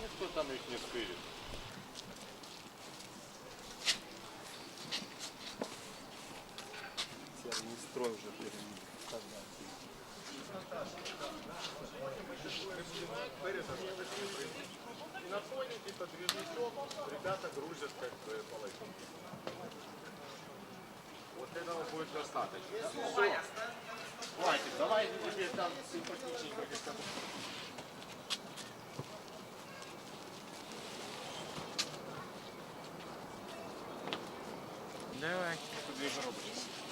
Ніхто там їх не спирить. не строй уже перед И на фоне типа движничок ребята грузят как бы полотенце. Вот этого будет достаточно. Всё. Хватит, давай теперь там симпатичненько как-то. Давай. Тут две коробочки.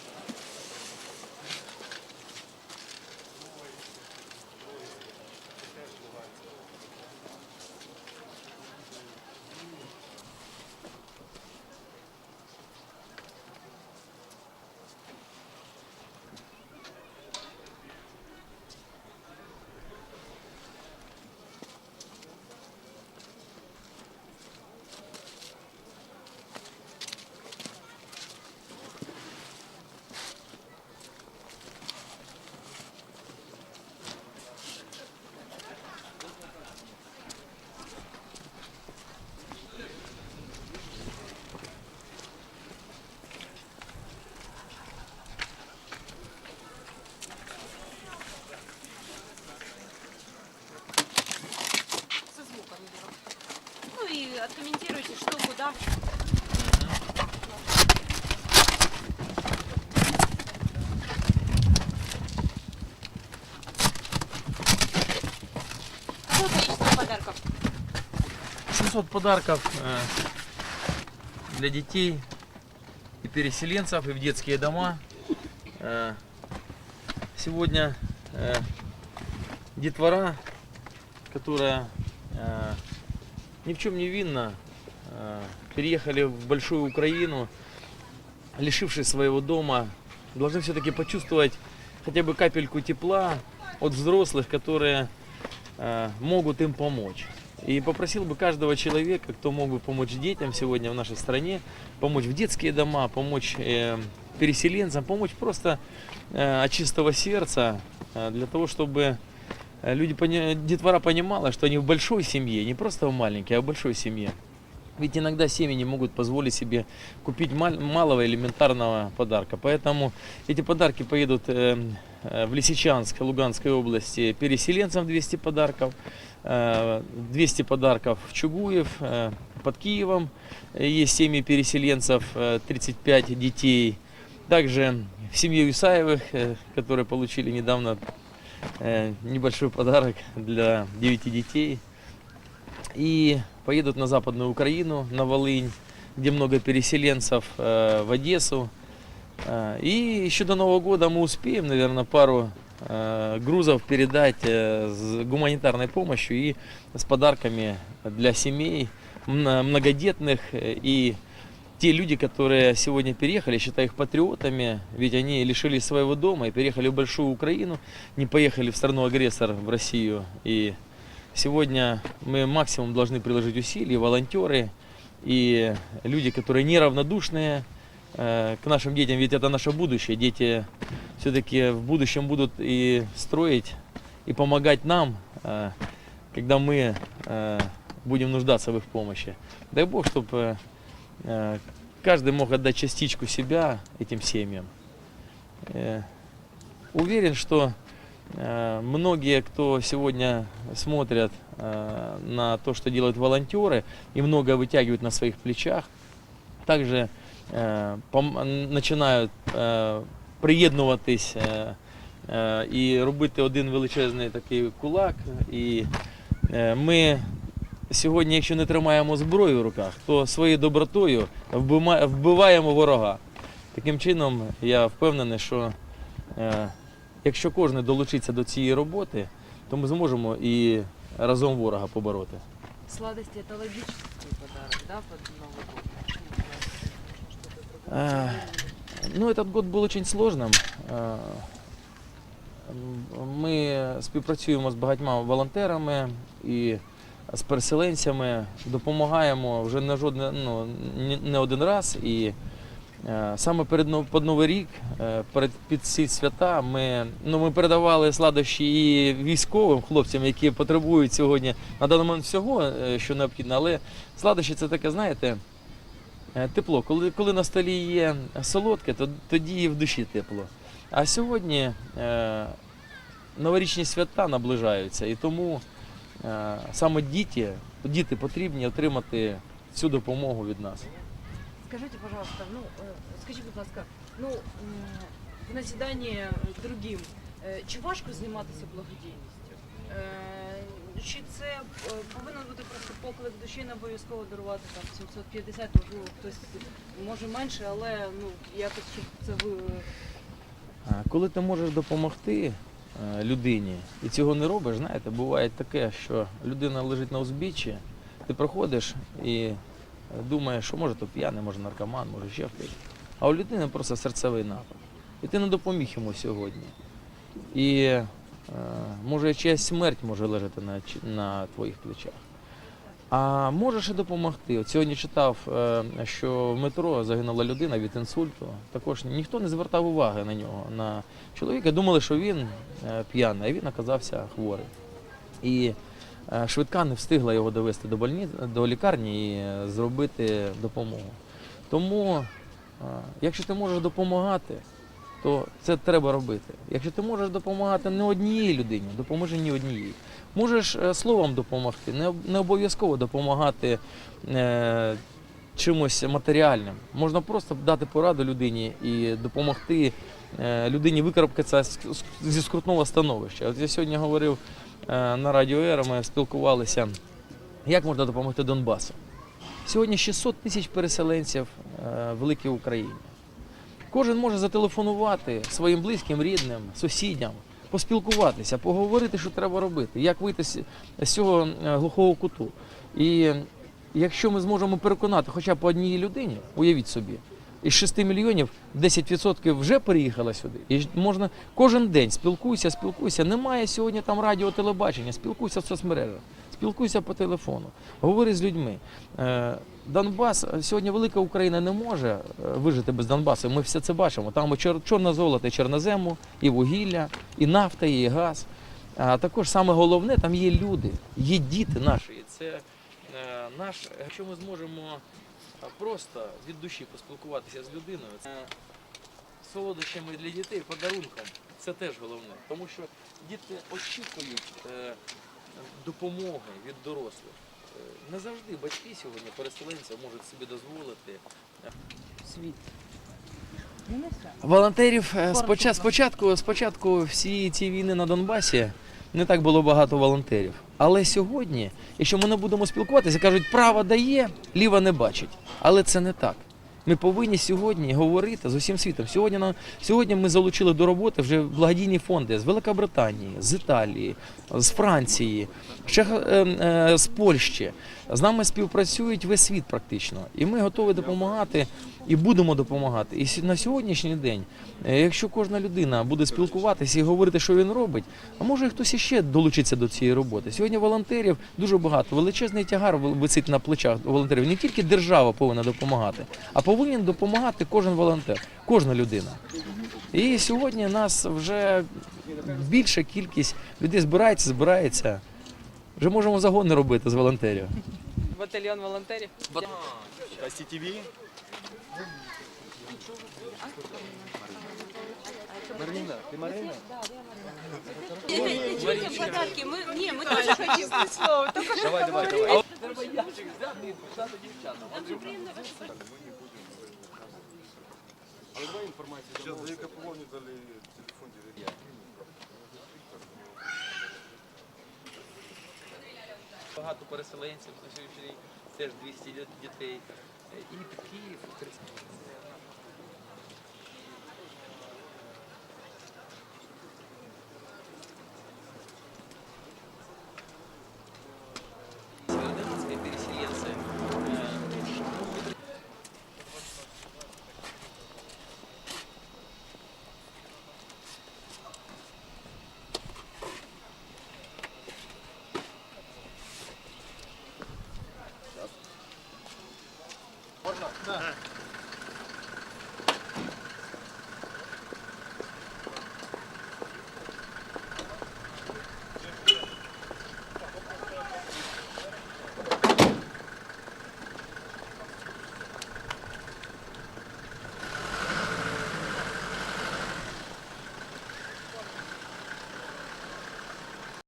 700 подарков э, для детей и переселенцев, и в детские дома. Э, Сегодня э, детвора, которая ни в чем не винна, переехали в большую Украину, лишившись своего дома, должны все-таки почувствовать хотя бы капельку тепла от взрослых, которые могут им помочь. И попросил бы каждого человека, кто мог бы помочь детям сегодня в нашей стране, помочь в детские дома, помочь э, переселенцам, помочь просто э, от чистого сердца, э, для того, чтобы э, люди, пони- детвора понимала, что они в большой семье, не просто в маленькой, а в большой семье. Ведь иногда семьи не могут позволить себе купить мал- малого элементарного подарка. Поэтому эти подарки поедут э, э, в Лисичанск, Луганской области переселенцам 200 подарков, 200 подарков в Чугуев, э, под Киевом э, есть семьи переселенцев, э, 35 детей. Также в семье Исаевых, э, которые получили недавно э, небольшой подарок для 9 детей. И поедут на Западную Украину, на Волынь, где много переселенцев, э, в Одессу. Э, И еще до Нового года мы успеем, наверное, пару э, грузов передать э, с гуманитарной помощью и с подарками для семей мно- многодетных э, и те люди, которые сегодня переехали, считаю их патриотами, ведь они лишились своего дома и переехали в большую Украину, не поехали в страну-агрессор, в Россию. И сегодня мы максимум должны приложить усилия, волонтеры и люди, которые неравнодушные э, к нашим детям, ведь это наше будущее. Дети все-таки в будущем будут и строить, и помогать нам, э, когда мы э, будем нуждаться в их помощи. Дай Бог, чтобы каждый мог отдать частичку себя этим семьям. Э, Уверен, что э, многие, кто сегодня смотрят э, на то, что делают волонтеры, и многое вытягивают на своих плечах, также починають е, приєднуватись е, е, і робити один величезний такий кулак. І е, ми сьогодні, якщо не тримаємо зброю в руках, то своєю добротою вбиваємо ворога. Таким чином, я впевнений, що е, якщо кожен долучиться до цієї роботи, то ми зможемо і разом ворога побороти. Сладости это логический подарок, да, под Новый год? Э, Ну, этот год был очень сложным. Е, м, Ми співпрацюємо з багатьма волонтерами і з переселенцями, допомагаємо вже не жодне, ну, ні- не один раз. І Е, Саме перед Нов- під Новий рік, е, перед під ці свята, ми, ну, ми передавали сладощі і військовим хлопцям, які потребують сьогодні на даний момент всього, е, що необхідно. Але сладощі це таке, знаєте, е, тепло. Коли, коли на столі є солодке, то тоді і в душі тепло. А сьогодні е, новорічні свята наближаються, і тому е, саме діти, діти потрібні отримати цю допомогу від нас. Скажите, пожалуйста, ну, э, скажіть, будь ласка, ну, в назідання другим, е, чи важко займатися благодійністю? Чи це е, повинен бути просто поклик душі, не обов'язково дарувати там 750, можливо, хтось може менше, але ну, якось, щоб це ви... Коли ти можеш допомогти е, людині і цього не робиш, знаєте, буває таке, що людина лежить на узбіччі, ти проходиш і думаєш, що може то п'яний, може наркоман, може ще хтось. А у людини просто серцевий напад. І ти не допоміг йому сьогодні. І може чиясь смерть може лежати на, на твоїх плечах. А можеш і допомогти. От сьогодні читав, е, що в метро загинула людина від інсульту. Також ніхто не звертав уваги на нього. На чоловіка думали, що він е, п'яний, а він оказався хворий. І е, швидка не встигла його довести до больниці, до лікарні і е, зробити допомогу. Тому, е, якщо ти можеш допомагати, то це треба робити. Якщо ти можеш допомагати не однієї людині, допоможи ні однієї. Можеш е, словом допомогти, не, обов'язково допомагати е, чимось матеріальним. Можна просто дати пораду людині і допомогти е, людині викарабкатися зі скрутного становища. От я сьогодні говорив е, на радіо Ера, ми спілкувалися, як можна допомогти Донбасу. Сьогодні 600 тисяч переселенців е, в великій Україні. Кожен може зателефонувати своїм близьким, рідним, сусідям, поспілкуватися, поговорити, що треба робити, як вийти з цього е, глухого куту. І якщо ми зможемо переконати хоча б по одній людині, уявіть собі, із 6 мільйонів 10% вже переїхало сюди. І можна кожен день спілкуйся, спілкуйся. Немає сьогодні там радіо, телебачення, спілкуйся в соцмережах, спілкуйся по телефону, говори з людьми. Донбас е, сьогодні велика Україна не може е, вижити без Донбасу. Ми все це бачимо. Там чор- чорне золото, і чорнозему, і вугілля, і нафта, і газ. А також саме головне, там є люди, є діти наші. Це е, наш, якщо ми зможемо просто від душі поспілкуватися з людиною, це солодощами для дітей, подарунком, це теж головне. Тому що діти очікують допомоги від дорослих. Е, Не завжди батьки сьогодні, переселенці, можуть собі дозволити е, світ. Волонтерів спочатку, споча- спочатку, спочатку всі ці війни на Донбасі не так було багато волонтерів. Але сьогодні, якщо ми не будемо спілкуватися, кажуть, право дає, ліва не бачить. Але це не так. Ми повинні сьогодні говорити з усім світом. Сьогодні, на, сьогодні ми залучили до роботи вже благодійні фонди з Великобританії, з Італії, з Франції, ще е, е, з Польщі. З нами співпрацюють весь світ практично. І ми готові допомагати і будемо допомагати. І на сьогоднішній день, е, якщо кожна людина буде спілкуватися і говорити, що він робить, а може хтось іще долучиться до цієї роботи. Сьогодні волонтерів дуже багато. Величезний тягар висить на плечах волонтерів. Не тільки держава повинна допомагати, а повинен допомагати кожен волонтер, кожна людина. І сьогодні нас вже більша кількість людей збирається, збирається. Вже можемо загони робити з волонтерів. Батальйон волонтерів. ТВ. Детям подарки. Мы, не, мы тоже хотим. Давай, давай, давай. Треба ящик взяти і писати дівчатам. Сейчас за Екаполоні дали телефон директора. Багато переселенців теж 200 дітей. І під Київ. і Херсон.